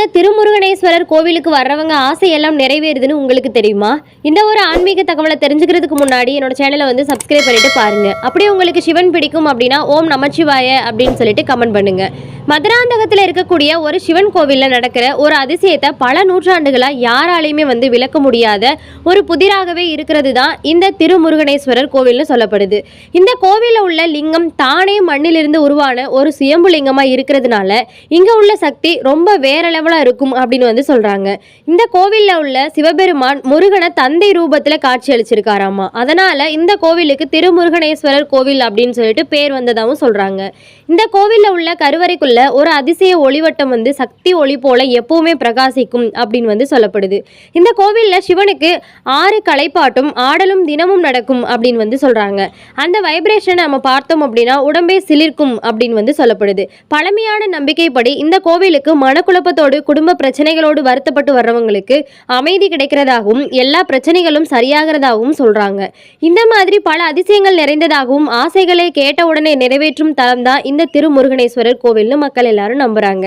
இந்த திருமுருகனேஸ்வரர் கோவிலுக்கு வர்றவங்க ஆசையெல்லாம் நிறைவேறுதுன்னு உங்களுக்கு தெரியுமா? இந்த ஒரு ஆன்மீக தகவலை தெரிஞ்சுக்கிறதுக்கு முன்னாடி என்னோட சேனலை வந்து சப்ஸ்கிரைப் பண்ணிட்டு பாருங்க. அப்படியே உங்களுக்கு சிவன் பிடிக்கும் அப்படின்னா ஓம் நமச்சிவாய அப்படின்னு சொல்லிட்டு கமெண்ட் பண்ணுங்க. மதுராந்தகத்தில் இருக்கக்கூடிய ஒரு சிவன் கோவிலில் நடக்கிற ஒரு அதிசயத்தை பல நூற்றாண்டுகளாக யாராலையுமே வந்து விளக்க முடியாத ஒரு புதிராகவே இருக்கிறது தான் இந்த திருமுருகனேஸ்வரர் கோவில்னு சொல்லப்படுது. இந்த கோவிலில் உள்ள லிங்கம் தானே மண்ணிலிருந்து உருவான ஒரு சுயம்பு லிங்கமாக இருக்கிறதுனால இங்கே உள்ள சக்தி ரொம்ப வேற லெவல் லெவலாக இருக்கும் அப்படின்னு வந்து சொல்கிறாங்க இந்த கோவிலில் உள்ள சிவபெருமான் முருகனை தந்தை ரூபத்தில் காட்சி அளிச்சிருக்காராமா. அதனால் இந்த கோவிலுக்கு திருமுருகனேஸ்வரர் கோவில் அப்படின்னு சொல்லிட்டு பேர் வந்ததாகவும் சொல்கிறாங்க இந்த கோவிலில் உள்ள கருவறைக்குள்ள ஒரு அதிசய ஒளிவட்டம் வந்து சக்தி ஒளி போல எப்பவுமே பிரகாசிக்கும் அப்படின்னு வந்து சொல்லப்படுது. இந்த கோவிலில் சிவனுக்கு ஆறு கலைப்பாட்டும் ஆடலும் தினமும் நடக்கும் அப்படின்னு வந்து சொல்கிறாங்க அந்த வைப்ரேஷனை நம்ம பார்த்தோம் அப்படின்னா உடம்பே சிலிர்க்கும் அப்படின்னு வந்து சொல்லப்படுது. பழமையான நம்பிக்கைப்படி இந்த கோவிலுக்கு மனக்குழப்பத்தோடு குடும்ப பிரச்சனைகளோடு வருத்தப்பட்டு வர்றவங்களுக்கு அமைதி கிடைக்கிறதாகவும் எல்லா பிரச்சனைகளும் சரியாகிறதாகவும் சொல்றாங்க. இந்த மாதிரி பல அதிசயங்கள் நிறைந்ததாகவும் ஆசைகளை கேட்ட உடனே நிறைவேற்றும் தலம் தான் இந்த திருமுருகனேஸ்வரர் கோவில்னு மக்கள் எல்லாரும் நம்புறாங்க.